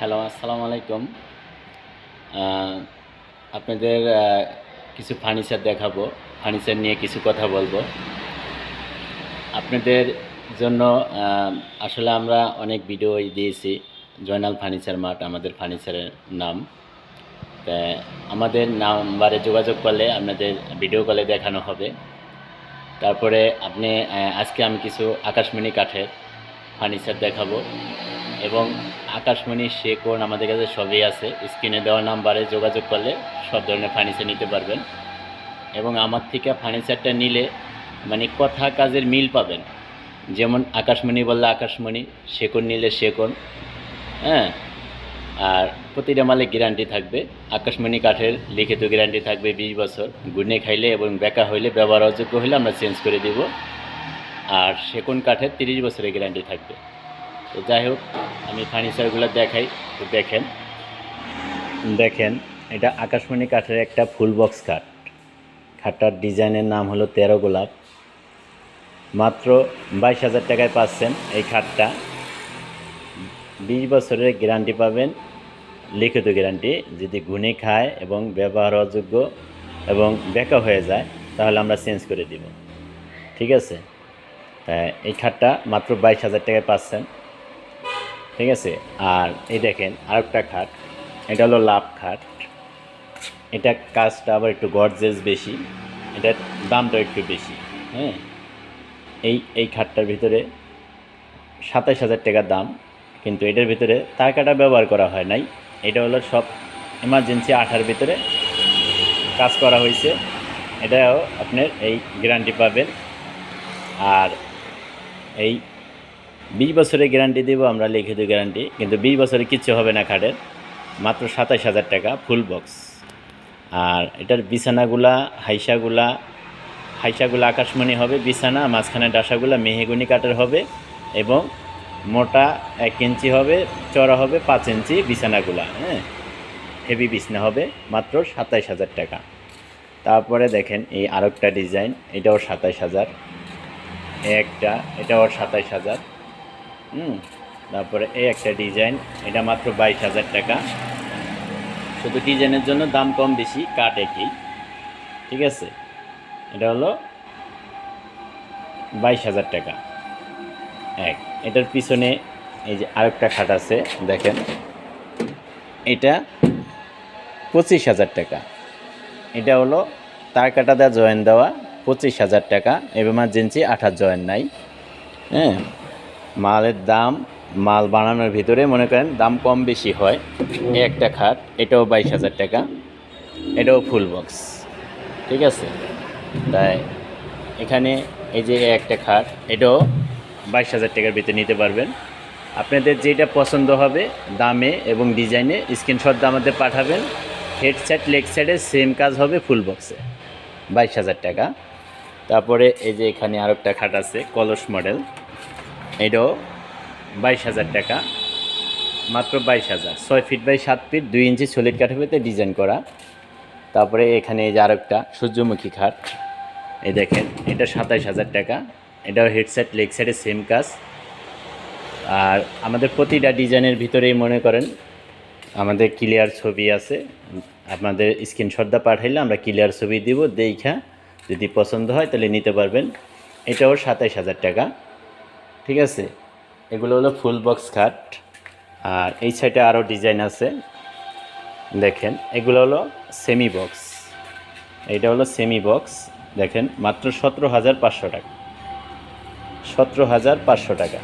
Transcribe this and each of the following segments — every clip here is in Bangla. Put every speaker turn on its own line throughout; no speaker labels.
হ্যালো আসসালামু আলাইকুম আপনাদের কিছু ফার্নিচার দেখাবো। ফার্নিচার নিয়ে কিছু কথা বলব। আপনাদের জন্য আসলে আমরা অনেক ভিডিও দিয়েছি। জয়নাল ফার্নিচার মার্ট, আমাদের ফার্নিচারের নাম। তা আমাদের নাম্বারে যোগাযোগ করলে আপনাদের ভিডিও কলে দেখানো হবে। তারপরে আপনি আজকে আমি কিছু আকাশমণি কাঠের ফার্নিচার দেখাবো। এবং আকাশমণি শেকোন আমাদের কাছে সবই আছে। স্ক্রিনে দেওয়া নাম্বারে যোগাযোগ করলে সব ধরনের ফার্নিচার নিতে পারবেন। এবং আমার থেকে ফার্নিচারটা নিলে মানে কথা কাজের মিল পাবেন। যেমন আকাশমণি বললে, আকাশমণি শেকন নিলে শেকন হ্যাঁ? আর প্রতিটা মালে গ্যারান্টি থাকবে। আকাশমণি কাঠের লিখিত গ্যারান্টি থাকবে বিশ বছর। গুনে খাইলে এবং বেকা হইলে, ব্যবহার অযোগ্য হলে আমরা চেঞ্জ করে দিব। আর সেগুন কাঠের তিরিশ বছরের গ্যারান্টি থাকবে। তো যাই হোক, আমি ফার্নিচারগুলো দেখাই, তো দেখেন। দেখেন, এটা আকাশমণি কাঠের একটা ফুল বক্স খাট খাটটার ডিজাইনের নাম হলো তেরো গোলাপ। মাত্র বাইশ হাজার টাকায় পাচ্ছেন এই খাটটা। বিশ বছরের গ্যারান্টি পাবেন, লিখিত গ্যারান্টি। যদি গুনে খায় এবং ব্যবহার অযোগ্য এবং বেকা হয়ে যায়, তাহলে আমরা চেঞ্জ করে দিব। ঠিক আছে? তা এই খাটটা মাত্র বাইশ হাজার টাকায় পাচ্ছেন। ঠিক আছে? আর এই দেখেন, আরেকটা খাট। এটা হলো লাভ খাট। এটা কাজটা আবার একটু গর্জেস বেশি। এটার দামটা একটু বেশি হ্যাঁ? এই এই খাটটার ভিতরে সাতাশ হাজার টাকা দাম। কিন্তু এটার ভিতরে তার কাটা ব্যবহার করা হয় নাই। এটা হলো সব এমার্জেন্সি আঠার ভিতরে কাজ করা হয়েছে। এটাও আপনার এই গ্যারান্টি পাবেন। আর এই বিশ বছরের গ্যারান্টি দেবো, আমরা লিখিত গ্যারান্টি কিন্তু বিশ বছরে কিচ্ছু হবে না খাটের। মাত্র সাতাশ হাজার টাকা ফুল বক্স আর এটার বিছানাগুলা, হাইসাগুলা হাইসাগুলা আকাশমণি হবে, বিছানা, মাঝখানে ডাসাগুলা, মেহেগুনি কাঠের হবে এবং মোটা এক ইঞ্চি হবে চড়া হবে পাঁচ ইঞ্চি বিছানাগুলা হ্যাঁ? হেভি বিছনা হবে, মাত্র সাতাইশ হাজার টাকা। তারপরে দেখেন এই আরেকটা ডিজাইন এটাও সাতাইশ হাজার। একটা, এটাও সাতাইশ হাজার। হুম, তারপরে এই একটা ডিজাইন, এটা মাত্র বাইশ হাজার টাকা। শুধু ডিজাইনের জন্য দাম কম বেশি কাট একই। ঠিক আছে? এটা হলো বাইশ হাজার টাকা। এক, এটার পিছনে এই যে আরেকটা খাট আছে, দেখেন। এটা পঁচিশ হাজার টাকা। এটা হলো তার কাটা দেওয়া জয়েন দেওয়া পঁচিশ হাজার টাকা। এবার এমার্জেন্সি আঠাশ জয়েন নাই। হ্যাঁ? মালের দাম মাল বানানোর ভিতরে, মনে করেন দাম কম বেশি হয়, একটা খাট, এটাও বাইশ হাজার টাকা, এটাও ফুল বক্স ঠিক আছে? তাই এখানে এই যে একটা খাট, এটাও বাইশ হাজার টাকার ভিতরে নিতে পারবেন। আপনাদের যেটা পছন্দ হবে, দামে এবং ডিজাইনে স্ক্রিনশট আমাদের পাঠাবেন। হেড সাইড লেগ সাইডে সেম কাজ হবে ফুল বক্সে বাইশ হাজার টাকা। তারপরে এই যে এখানে আরেকটা খাট আছে, কলস মডেল এটাও বাইশ হাজার টাকা। মাত্র বাইশ হাজার। ছয় ফিট বাই সাত ফিট, দুই ইঞ্চি সলিড কাঠের ভিতরে ডিজাইন করা। তারপরে এখানে এই যে আরেকটা সূর্যমুখী খাট। এই দেখেন, এটা সাতাইশ হাজার টাকা। এটাও হেডসেট লেগ সাইডে সেম কাজ। আর আমাদের প্রতিটা ডিজাইনের ভিতরেই মনে করেন, আমাদের ক্লিয়ার ছবি আছে। আপনাদের স্ক্রিনশটটা পাঠাইলে আমরা ক্লিয়ার ছবি দিব। দেখা যদি পছন্দ হয় তাহলে নিতে পারবেন। এটাও সাতাইশ হাজার টাকা। ঠিক আছে? এগুলো হলো ফুল বক্স খাট। আর এই সাইডে আরও ডিজাইন আছে। দেখেন, এগুলো হলো সেমি বক্স এইটা হলো সেমি বক্স দেখেন, মাত্র সতেরো হাজার পাঁচশো টাকা। সতেরো হাজার পাঁচশো টাকা।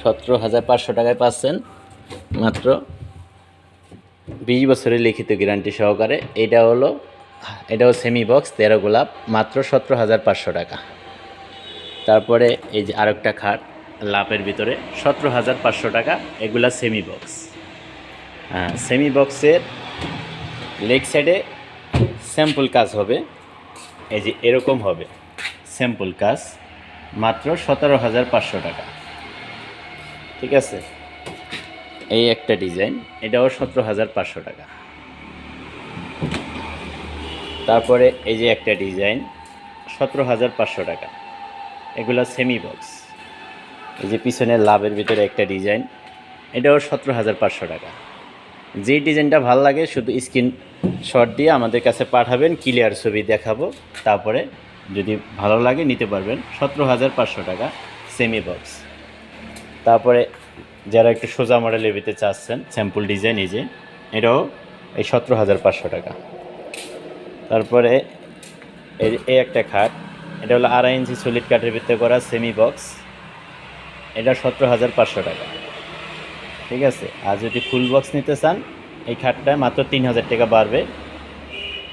সতেরো হাজার পাঁচশো টাকায় পাচ্ছেন মাত্র বিশ বছরের লিখিত গ্যারান্টি সহকারে। এটা হলো এটাও সেমি বক্স তেরো গোলাপ, মাত্র সতেরো হাজার পাঁচশো টাকা। তারপরে এই যে আরেকটা খাট লাভের ভিতরে, সতেরো হাজার পাঁচশো টাকা, এগুলা সেমি বক্স হ্যাঁ সেমি বক্সের লেগ সাইডে স্যাম্পল কাজ হবে। এই যে এরকম হবে স্যাম্পল কাজ, মাত্র সতেরো হাজার পাঁচশো টাকা। ঠিক আছে? এই একটা ডিজাইন এটাও সতেরো হাজার পাঁচশো টাকা। তারপরে এই যে একটা ডিজাইন সতেরো হাজার পাঁচশো টাকা। এগুলো সেমি বক্স এই যে পিছনে লাভের ভিতরে একটা ডিজাইন এটাও সতেরো হাজার পাঁচশো টাকা। যেই ডিজাইনটা ভালো লাগে, শুধু স্ক্রিন শট দিয়ে আমাদের কাছে পাঠাবেন ক্লিয়ার ছবি দেখাবো, তারপরে যদি ভালো লাগে নিতে পারবেন, সতেরো হাজার পাঁচশো টাকা সেমি বক্স তারপরে যারা একটু সোজা মডেলের ভিতরে চাচ্ছেন স্যাম্পল ডিজাইন এই যে, এটাও এই সতেরো হাজার পাঁচশো টাকা। তারপরে এই একটা খাট এটা হলো আড়াই ইঞ্চি সলিড কাঠের ভিতরে করা সেমি বক্স এটা সতেরো হাজার পাঁচশো টাকা। ঠিক আছে? আর যদি ফুল বক্স নিতে চান, এই খাটটা মাত্র তিন হাজার টাকা বাড়বে।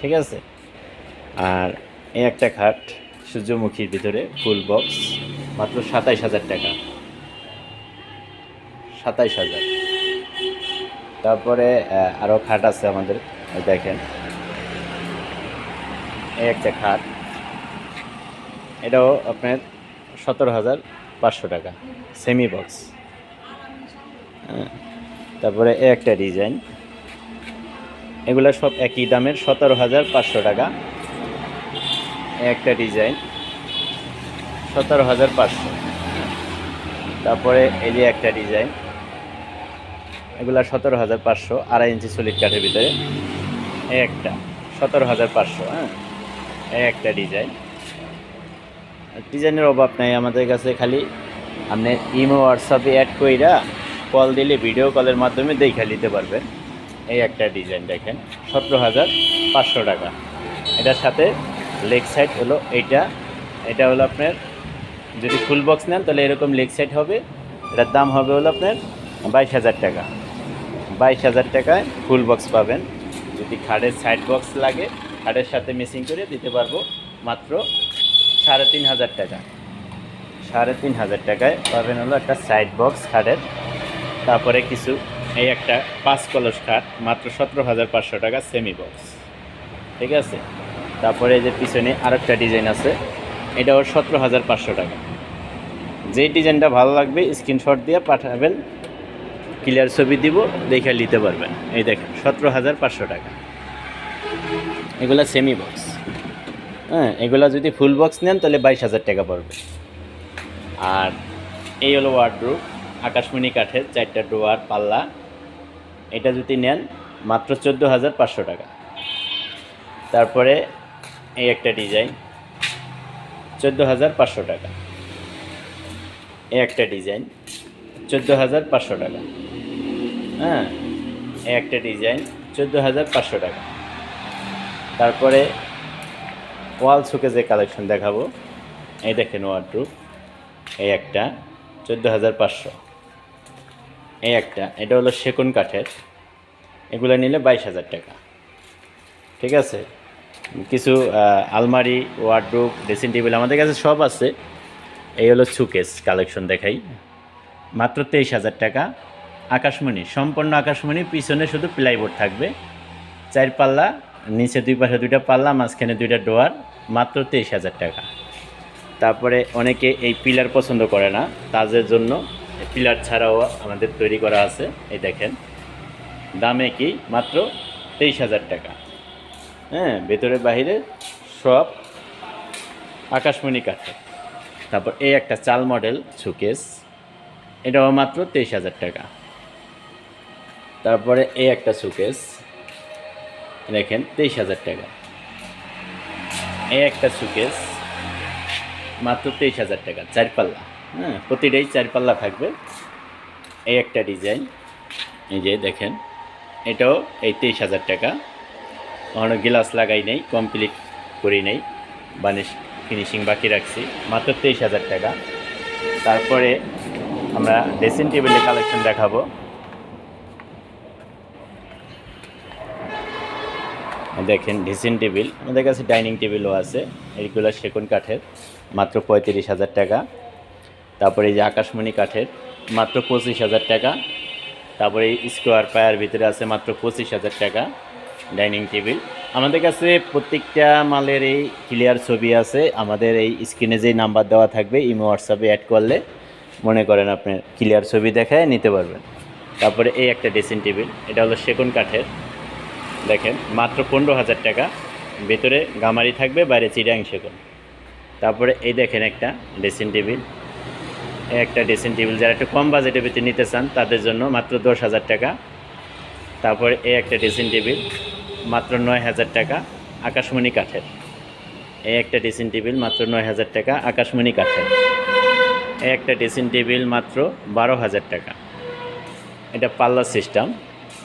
ঠিক আছে? আর এই একটা খাট সূর্যমুখীর ভিতরে ফুল বক্স মাত্র সাতাইশ হাজার টাকা। সাতাইশ হাজার। তারপরে আরও খাট আছে আমাদের, দেখেন। এই একটা খাট। এটাও আপনার সতেরো হাজার পাঁচশো টাকা সেমি বক্স হ্যাঁ তারপরে এ একটা ডিজাইন এগুলো সব একই দামের, সতেরো হাজার পাঁচশো টাকা। একটা ডিজাইন সতেরো হাজার পাঁচশো। তারপরে এই যে একটা ডিজাইন এগুলা সতেরো হাজার পাঁচশো, আড়াই ইঞ্চি সলিড কাঠের ভিতরে। একটা, সতেরো হাজার পাঁচশো হ্যাঁ একটা ডিজাইন ডিজাইনের অভাব নাই আমাদের কাছে খালি আপনি ইমো হোয়াটসঅ্যাপে অ্যাড কইরা কল দিলে ভিডিও কলের মাধ্যমে দেখে নিতে পারবেন। এই একটা ডিজাইন দেখেন, সতেরো হাজার পাঁচশো টাকা। এটার সাথে লেগ সাইড হলো এইটা। এটা হলো আপনার, যদি ফুল বক্স নেন তাহলে এরকম লেগ সাইড হবে। এটার দাম হবে হলো আপনার বাইশ হাজার টাকা। বাইশ হাজার টাকায় ফুল বক্স পাবেন। যদি খাটের সাইড বক্স লাগে, খাটের সাথে মেসিং করে দিতে পারব। মাত্র সাড়ে তিন হাজার টাকা। সাড়ে তিন হাজার টাকায় পাবেন হলো একটা সাইড বক্স খাটের, তারপরে কিছু এই একটা পাঁচ কলস খাট, মাত্র সতেরো হাজার পাঁচশো টাকা সেমি বক্স ঠিক আছে? তারপরে এই যে পিছনে আরেকটা ডিজাইন আছে, এটাও সতেরো হাজার পাঁচশো টাকা। যেই ডিজাইনটা ভালো লাগবে স্ক্রিনশট দিয়ে পাঠাবেন ক্লিয়ার ছবি দিব, দেখে নিতে পারবেন। এই দেখেন, সতেরো হাজার পাঁচশো টাকা। এগুলো সেমি বক্স হ্যাঁ এগুলো যদি ফুল বক্স নেন তাহলে বাইশ হাজার টাকা পড়বে। আর এই হলো ওয়ার্ডরুপ আকাশমণি কাঠের চারটা ডোয়ার, পাল্লা। এটা যদি নেন, মাত্র চোদ্দ হাজার পাঁচশো টাকা। তারপরে এই একটা ডিজাইন চোদ্দ হাজার পাঁচশো টাকা। এই একটা ডিজাইন চোদ্দ হাজার পাঁচশো টাকা। হ্যাঁ এই একটা ডিজাইন চোদ্দ হাজার পাঁচশো টাকা। তারপরে ওয়াল যে কালেকশন দেখাবো। এই দেখেন ওয়ার্ডরুপ এই একটা, চোদ্দ হাজার পাঁচশো। এই একটা, এটা হলো সেগুন কাঠের। এগুলো নিলে বাইশ হাজার টাকা। ঠিক আছে? কিছু আলমারি ওয়ার্ডরোব ড্রেসিং টেবিল আমাদের কাছে সব আছে। এই হলো সুকেস কালেকশন দেখাই। মাত্র তেইশ হাজার টাকা। আকাশমণি, সম্পূর্ণ আকাশমণি, পিছনে শুধু প্লাইবোর্ড থাকবে। চার পাল্লা নিচে দুই পাশে দুইটা পাল্লা, মাঝখানে দুইটা ডোয়ার। মাত্র তেইশ হাজার টাকা। তারপরে অনেকে এই পিলার পছন্দ করে না তাদের জন্য। পিলার ছাড়াও আমাদের তৈরি করা আছে, এই দেখেন। দামে কি? মাত্র তেইশ হাজার টাকা। হ্যাঁ ভেতরে বাহিরে সব আকাশমণি কাঠে তারপর এই একটা চাল মডেল সুকেস এটাও মাত্র তেইশ হাজার টাকা। তারপরে এই একটা সুকেস দেখেন, তেইশ হাজার টাকা। এই একটা সুকেস মাত্র তেইশ হাজার টাকা চার পাল্লা হ্যাঁ প্রতিটাই চার পাল্লা থাকবে। এই একটা ডিজাইন এই যে দেখেন, এটাও এই তেইশ হাজার টাকা। কখনো গ্লাস লাগাই নেই কমপ্লিট করি নেই বানিশ ফিনিশিং বাকি রাখছি, মাত্র তেইশ হাজার টাকা। তারপরে আমরা ড্রেসিং টেবিলের কালেকশন দেখাবো। দেখেন ড্রেসিং টেবিল আমাদের কাছে ডাইনিং টেবিলও আছে এইগুলো সেগুন কাঠের, মাত্র পঁয়ত্রিশ হাজার টাকা। তারপরে এই যে আকাশমণি কাঠের, মাত্র পঁচিশ হাজার টাকা। তারপরে এই স্কোয়ার পায়ার ভিতরে আছে মাত্র পঁচিশ হাজার টাকা ডাইনিং টেবিল আমাদের কাছে প্রত্যেকটা মালের এই ক্লিয়ার ছবি আছে, আমাদের এই স্ক্রিনে যেই নাম্বার দেওয়া থাকবে ইমো হোয়াটসঅ্যাপে অ্যাড করলে মনে করেন আপনি ক্লিয়ার ছবি দেখায় নিতে পারবেন। তারপরে এই একটা ড্রেসিং টেবিল এটা হলো সেগুন কাঠের। দেখেন, মাত্র পনেরো হাজার টাকা। ভেতরে গামারি থাকবে, বাইরে চিরাং সেগুন তারপরে এই দেখেন একটা ড্রেসিং টেবিল একটা ড্রেসিং টেবিল যারা একটু কম বাজেটের ভিতরে নিতে চান, তাদের জন্য মাত্র দশ হাজার টাকা। তারপরে এই একটা ড্রেসিং টেবিল মাত্র নয় হাজার টাকা আকাশমণি কাঠের। এই একটা ড্রেসিং টেবিল মাত্র নয় হাজার টাকা আকাশমণি কাঠের। এই একটা ড্রেসিং টেবিল মাত্র বারো হাজার টাকা। এটা পাল্লা সিস্টেম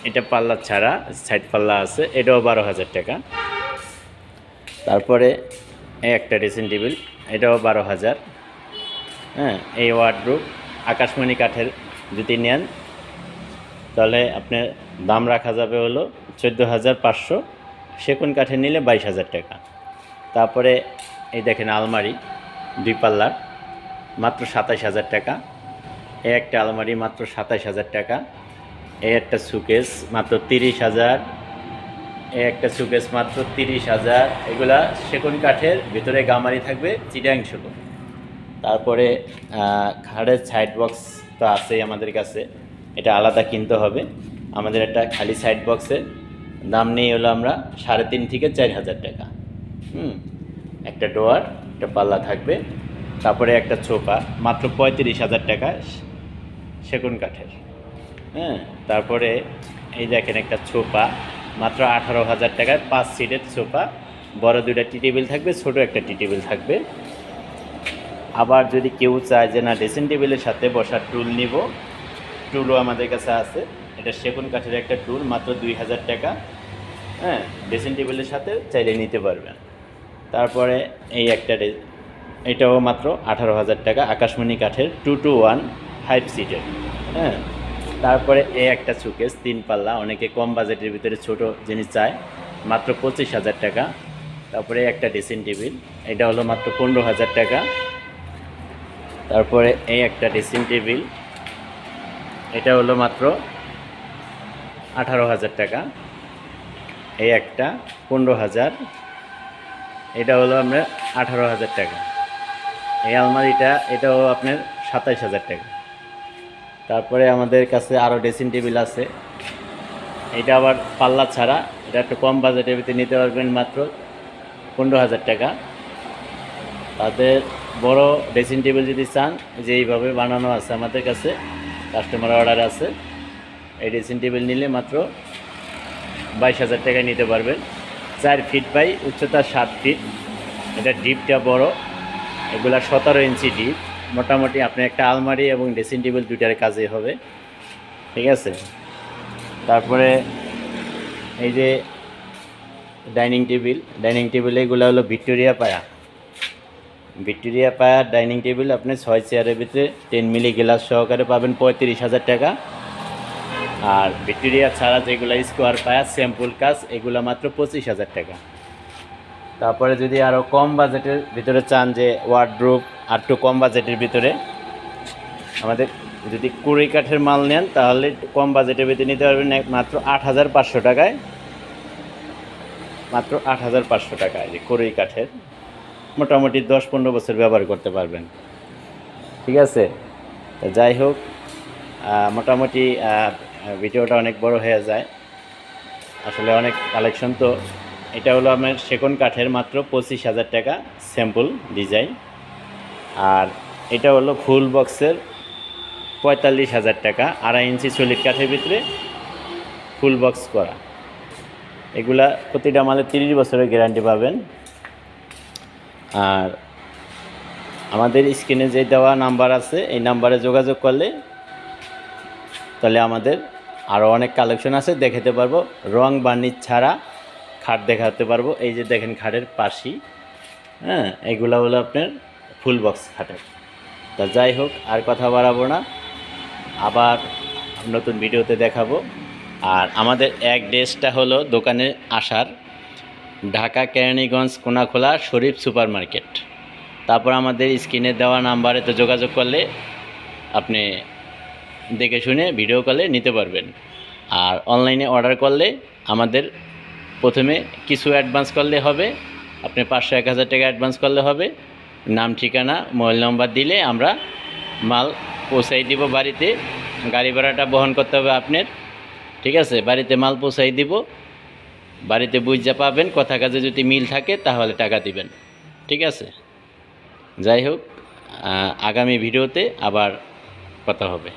এটা পাল্লা ছাড়া সাইড পাল্লা আছে, এটাও বারো হাজার টাকা। তারপরে এই একটা ড্রেসিং টেবিল এটাও বারো হাজার। হ্যাঁ এই ওয়ার্ডরুপ আকাশমণি কাঠের যদি নেন, তাহলে আপনার দাম রাখা যাবে হলো চোদ্দ হাজার পাঁচশো। সেগুন কাঠের নিলে বাইশ হাজার টাকা। তারপরে এই দেখেন আলমারি, দুই পাল্লার, মাত্র সাতাইশ হাজার টাকা। এই একটা আলমারি মাত্র সাতাইশ হাজার টাকা। এই একটা সুকেস মাত্র তিরিশ হাজার। এই একটা সুকেস মাত্র তিরিশ হাজার। এগুলা সেগুন কাঠের ভিতরে গামারি থাকবে, চিটাং সেগুন। তারপরে খাড়ের সাইড বক্স তো আছেই আমাদের কাছে। এটা আলাদা কিনতে হবে। আমাদের একটা খালি সাইড বক্সের দাম নেই হলো আমরা সাড়ে তিন থেকে চার হাজার টাকা। হুম, একটা ডোয়ার, একটা পাল্লা থাকবে। তারপরে একটা চোপা মাত্র পঁয়ত্রিশ হাজার টাকা সেগুন কাঠের। হ্যাঁ তারপরে এই দেখেন একটা ছোপা, মাত্র আঠারো হাজার টাকায় পাঁচ সিটের সোফা বড় দুইটা টি টেবিল থাকবে, ছোট একটা টি টেবিল থাকবে। আবার যদি কেউ চায় যে, না, ড্রেসিং টেবিলের সাথে বসার টুল নিব। টুলও আমাদের কাছে আছে। এটা সেগুন কাঠের একটা টুল, মাত্র দুই হাজার টাকা। হ্যাঁ ড্রেসিং টেবিলের সাথে চাইলে নিতে পারবেন। তারপরে এই একটা এটাও মাত্র আঠারো হাজার টাকা, আকাশমণি কাঠের টু টু ওয়ান ফাইভ সিটের। হ্যাঁ তারপরে এই একটা সুকেস তিন পাল্লা, অনেকে কম বাজেটের ভিতরে ছোট জিনিস চায়, মাত্র পঁচিশ হাজার টাকা। তারপরে একটা ড্রেসিং টেবিল এটা হলো মাত্র পনেরো হাজার টাকা। তারপরে এই একটা ড্রেসিং টেবিল এটা হলো মাত্র আঠারো হাজার টাকা। এই একটা পনেরো হাজার, এটা হলো আপনার আঠারো হাজার টাকা। এই আলমারিটা, এটাও আপনার সাতাইশ হাজার টাকা। তারপরে আমাদের কাছে আরও ড্রেসিং টেবিল আছে। এটা আবার পাল্লা ছাড়া। এটা একটু কম বাজেটের ভিতরে নিতে পারবেন মাত্র পনেরো হাজার টাকা। তাদের বড় ড্রেসিং টেবিল যদি চান, যে এইভাবে বানানো আছে আমাদের কাছে, কাস্টমার অর্ডার আছে, এই ড্রেসিং টেবিল নিলে মাত্র বাইশ হাজার টাকায় নিতে পারবেন। চার ফিট বাই উচ্চতা সাত ফিট। এটা ডিপটা বড়। এগুলা সতেরো ইঞ্চি ডিপ। মোটামুটি আপনি একটা আলমারি এবং ড্রেসিং টেবিল দুইটার কাজে হবে। ঠিক আছে? তারপরে এই যে ডাইনিং টেবিল ডাইনিং টেবিল এগুলো হলো ভিক্টোরিয়া পায়া। ভিক্টোরিয়া পায়া ডাইনিং টেবিল আপনি ছয় চেয়ারের ভিতরে টেন মিলি গ্লাস সহকারে পাবেন পঁয়ত্রিশ হাজার টাকা। আর ভিক্টোরিয়া ছাড়া যেগুলো স্কোয়ার পায়া, স্যাম্পুল কাজ, এগুলো মাত্র পঁচিশ হাজার টাকা। তারপরে যদি আরও কম বাজেটের ভিতরে চান যে ওয়ার্ড্রোপ আর একটু কম বাজেটের ভিতরে। আমাদের যদি কুড়ি কাঠের মাল নেন, তাহলে কম বাজেটের ভিতরে নিতে পারবেন মাত্র আট হাজার পাঁচশো টাকায়। মাত্র আট হাজার পাঁচশো টাকায় যে কুড়ি কাঠের। মোটামুটি দশ পনেরো বছর ব্যবহার করতে পারবেন। ঠিক আছে? যাই হোক মোটামুটি ভিডিওটা অনেক বড় হয়ে যায়। আসলে অনেক কালেকশন তো, এটা হলো আমার সেকন্ড কাঠের মাত্র পঁচিশ হাজার টাকা স্যাম্পল ডিজাইন আর এটা হলো ফুল বক্সের পঁয়তাল্লিশ হাজার টাকা, আড়াই ইঞ্চি সলিড কাঠের ভিতরে ফুল বক্স করা। এগুলা প্রতিটা মালে তিরিশ বছরের গ্যারান্টি পাবেন। আর আমাদের স্ক্রিনে যে দেওয়া নাম্বার আছে, এই নাম্বারে যোগাযোগ করলে তাহলে আমাদের আরও অনেক কালেকশন আছে, দেখাতে পারব। রং বার্নিশ ছাড়া খাট দেখাতে পারব। এই যে দেখেন খাটের পাশি হ্যাঁ এগুলো হলো আপনার ফুল বক্স খাটের তা যাই হোক, আর কথা বাড়াবো না। আবার নতুন ভিডিওতে দেখাবো। আর আমাদের এক ড্রেসটা হলো দোকানে আসার, ঢাকা কেরানীগঞ্জ কোনাখোলা শরীফ সুপার মার্কেট তারপর আমাদের স্ক্রিনে দেওয়া নাম্বারে তো যোগাযোগ করলে আপনি দেখে শুনে ভিডিও কলে নিতে পারবেন। আর অনলাইনে অর্ডার করলে আমাদের প্রথমে কিছু অ্যাডভান্স করলে হবে, আপনি পাঁচশো, এক হাজার টাকা অ্যাডভান্স করলে হবে। নাম ঠিকানা, মোবাইল নম্বর দিলে আমরা মাল পৌঁছাই দিব বাড়িতে। গাড়ি ভাড়াটা বহন করতে হবে আপনার। ঠিক আছে? বাড়িতে মাল পৌঁছাই দিব। বাড়িতে বুঝা পাবেন, কথা কাজে যদি মিল থাকে তাহলে টাকা দিবেন। ঠিক আছে? যাই হোক আগামী ভিডিওতে আবার কথা হবে।